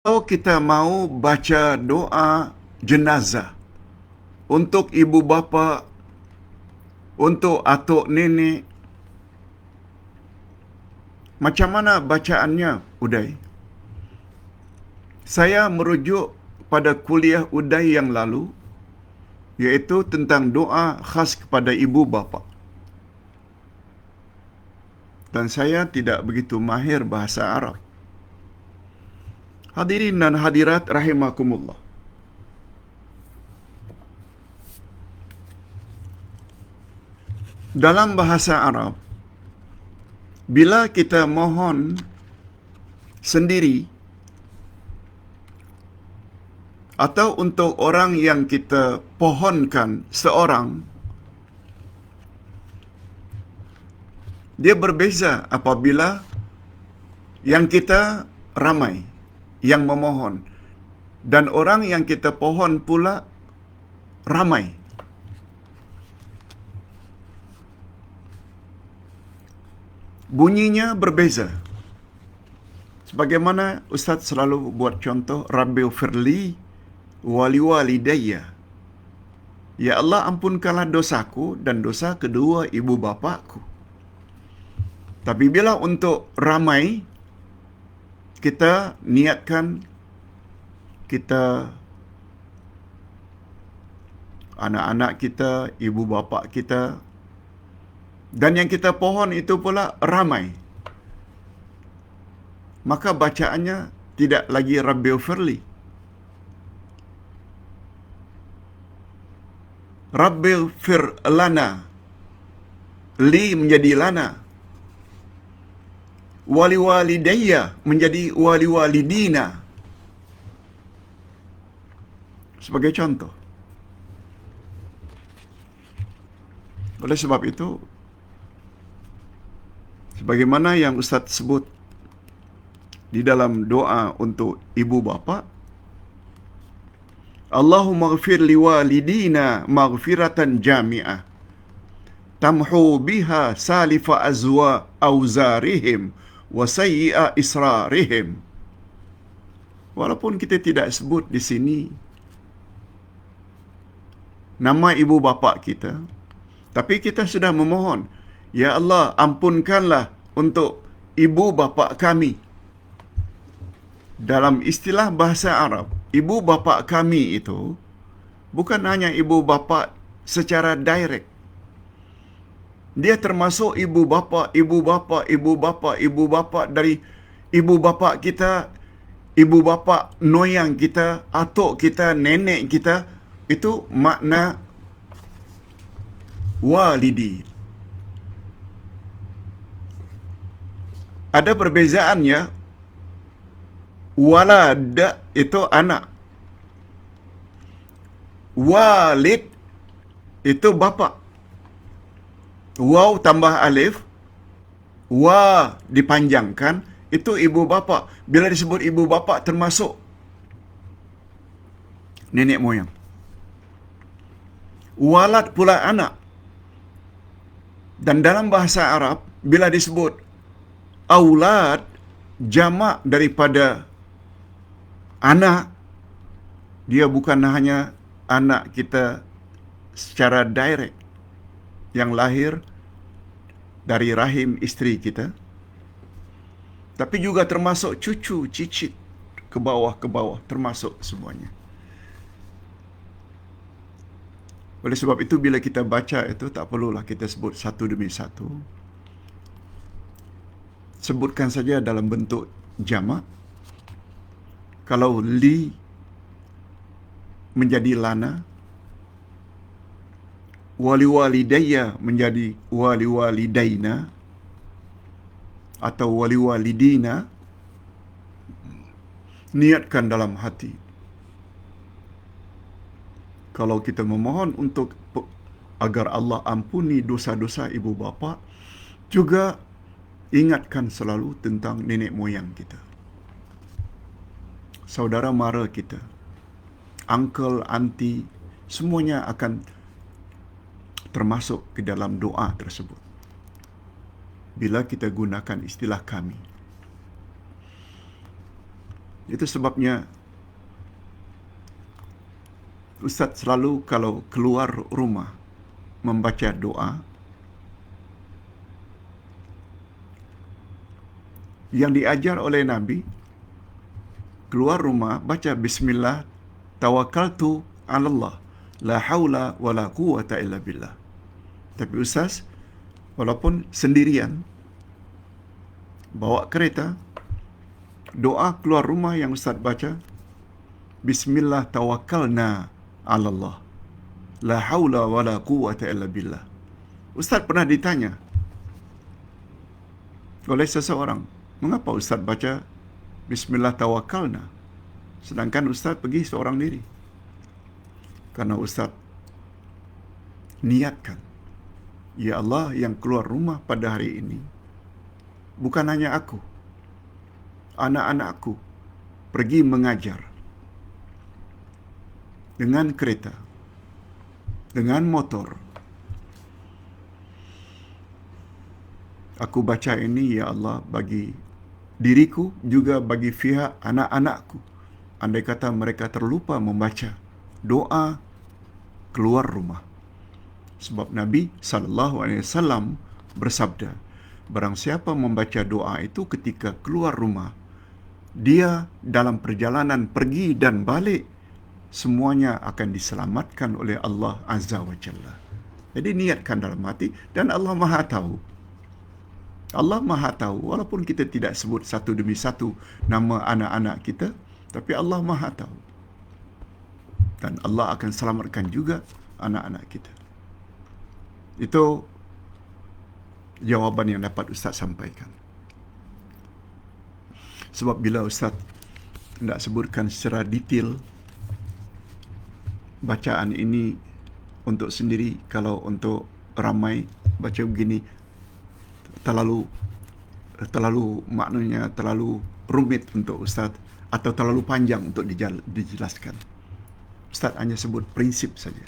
Kalau kita mau baca doa jenazah untuk ibu bapa, untuk atuk nenek, macam mana bacaannya, Uday? Saya merujuk pada kuliah Uday yang lalu, iaitu tentang doa khas kepada ibu bapa. Dan saya tidak begitu mahir bahasa Arab. Hadirin dan hadirat rahimakumullah. Dalam bahasa Arab, bila kita mohon sendiri atau untuk orang yang kita pohonkan seorang, dia berbeza apabila yang kita ramai yang memohon dan orang yang kita pohon pula ramai. Bunyinya berbeza. Sebagaimana Ustaz selalu buat contoh Rabbi firli wali walidayya. Ya Allah ampunkanlah dosaku dan dosa kedua ibu bapakku. Tapi bila untuk ramai kita niatkan kita anak-anak kita, ibu bapa kita dan yang kita pohon itu pula ramai. Maka bacaannya tidak lagi Rabbil Firli. Rabbil Fir Lana. Li menjadi Lana wali walidayya menjadi wali walidina. Sebagai contoh. Oleh sebab itu, sebagaimana yang Ustaz sebut di dalam doa untuk ibu bapa, Allahumma ghafir liwalidina maghfiratan jami'ah tamhu biha salifa azwa auzarihim wa sayyi'a israrihim. Walaupun kita tidak sebut di sini nama ibu bapa kita, tapi kita sudah memohon, Ya Allah ampunkanlah untuk ibu bapa kami. Dalam istilah bahasa Arab, ibu bapa kami itu bukan hanya ibu bapa secara direct, dia termasuk ibu bapa, ibu bapa, ibu bapa, ibu bapa dari ibu bapa kita, ibu bapa noyang kita, atuk kita, nenek kita. Itu makna walidi. Ada perbezaannya. Walad itu anak. Walid itu bapa waw tambah alif, wa dipanjangkan, itu ibu bapa. Bila disebut ibu bapa termasuk nenek moyang. Walad pula anak. Dan dalam bahasa Arab, bila disebut aulad, jamak daripada anak, dia bukan hanya anak kita secara direct yang lahir dari rahim isteri kita tapi juga termasuk cucu cicit ke bawah ke bawah termasuk semuanya. Oleh sebab itu bila kita baca itu tak perlulah kita sebut satu demi satu. Sebutkan saja dalam bentuk jamak. Kalau li menjadi lana wali-walidayya menjadi wali-walidaina atau wali-walidina niatkan dalam hati. Kalau kita memohon untuk agar Allah ampuni dosa-dosa ibu bapa juga ingatkan selalu tentang nenek moyang kita. Saudara mara kita uncle auntie semuanya akan termasuk ke dalam doa tersebut. Bila kita gunakan istilah kami. Itu sebabnya Ustaz selalu kalau keluar rumah membaca doa yang diajar oleh Nabi keluar rumah baca bismillah tawakkaltu 'ala Allah la haula wala quwata illa billah. Tapi ustaz walaupun sendirian bawa kereta doa keluar rumah yang ustaz baca bismillah tawakkalna 'ala Allah la haula wala quwata illa billah. Ustaz pernah ditanya oleh seseorang, mengapa ustaz baca bismillah tawakkalna sedangkan ustaz pergi seorang diri? Karena ustaz niatkan Ya Allah yang keluar rumah pada hari ini bukan hanya aku anak-anakku pergi mengajar dengan kereta dengan motor. Aku baca ini ya Allah bagi diriku juga bagi pihak anak-anakku. Andai kata mereka terlupa membaca doa keluar rumah. Sebab Nabi sallallahu alaihi wasallam bersabda barang siapa membaca doa itu ketika keluar rumah dia dalam perjalanan pergi dan balik semuanya akan diselamatkan oleh Allah azza wa jalla. Jadi niatkan dalam hati dan Allah Maha tahu. Allah Maha tahu walaupun kita tidak sebut satu demi satu nama anak-anak kita tapi Allah Maha tahu dan Allah akan selamatkan juga anak-anak kita. Itu jawapan yang dapat Ustaz sampaikan. Sebab bila Ustaz tidak sebutkan secara detail bacaan ini untuk sendiri, kalau untuk ramai baca begini terlalu terlalu maknanya terlalu rumit untuk Ustaz atau terlalu panjang untuk dijelaskan. Ustaz hanya sebut prinsip saja.